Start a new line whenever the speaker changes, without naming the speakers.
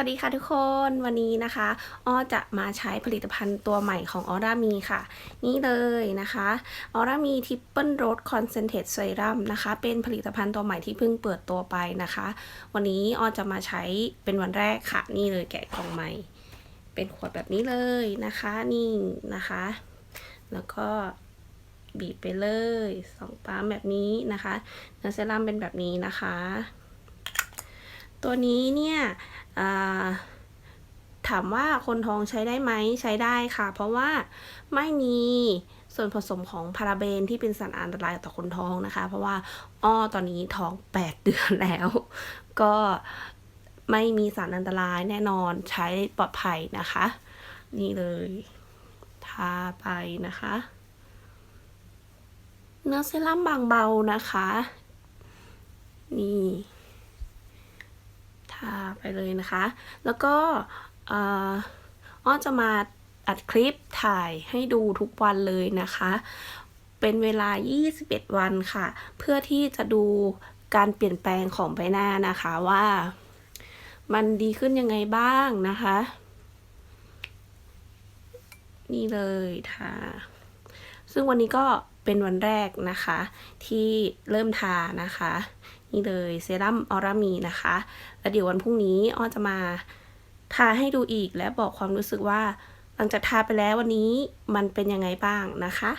วัสดีค่ะทุกคนวันนี้นะคะอ้อจะมาใช้ผลิตภัณฑ์ตัวใหม่ของออร่ามีค่ะ นี่เลยนะคะออร่ามีทิปเปิลโรสคอนเซนเทรตเซรั่มนะคะเป็นผลิตภัณฑ์ตัวใหม่ที่เพิ่งเปิดตัวไปนะคะ วันนี้อ้อจะมาใช้เป็นวันแรกค่ะ นี่เลยแกะกล่องใหม่ เป็นขวดแบบนี้เลยนะคะนี่นะคะ แล้วก็บีบไปเลยสองปั๊มแบบนี้นะคะเนื้อเซรั่มเป็นแบบนี้นะคะ ตัวนี้เนี่ยถามว่าคนท้องใช้ได้ไหมใช้ได้ค่ะ เพราะว่าไม่มีส่วนผสมของพาราเบนที่เป็นสารอันตรายต่อคนท้องนะคะ เพราะว่าอ้อตอนนี้ท้อง 8 เดือนแล้ว ก็ไม่มีสารอันตรายแน่นอนใช้ปลอดภัยนะคะ นี่เลยทาไปนะคะ เนื้อเซรั่มบางเบานะคะ นี่ ไปเลยนะคะ แล้วก็อ้อจะมาอัดคลิปถ่ายให้ดูทุกวันเลยนะคะ เป็นเวลา 21 วันค่ะ เพื่อที่จะดูการเปลี่ยนแปลงของใบหน้านะคะว่า มันดีขึ้นยังไงบ้างนะคะ นี่เลยทาซึ่งวันนี้ก็เป็นวันแรกนะคะ ที่เริ่มทานะคะ นี่เลยเซรั่มออรามีนะคะแล้วเดี๋ยววันพรุ่งนี้อ้อจะมาทาให้ดูอีกและบอกความรู้สึกว่า หลังจากทาไปแล้ววันนี้มันเป็นยังไงบ้างนะคะ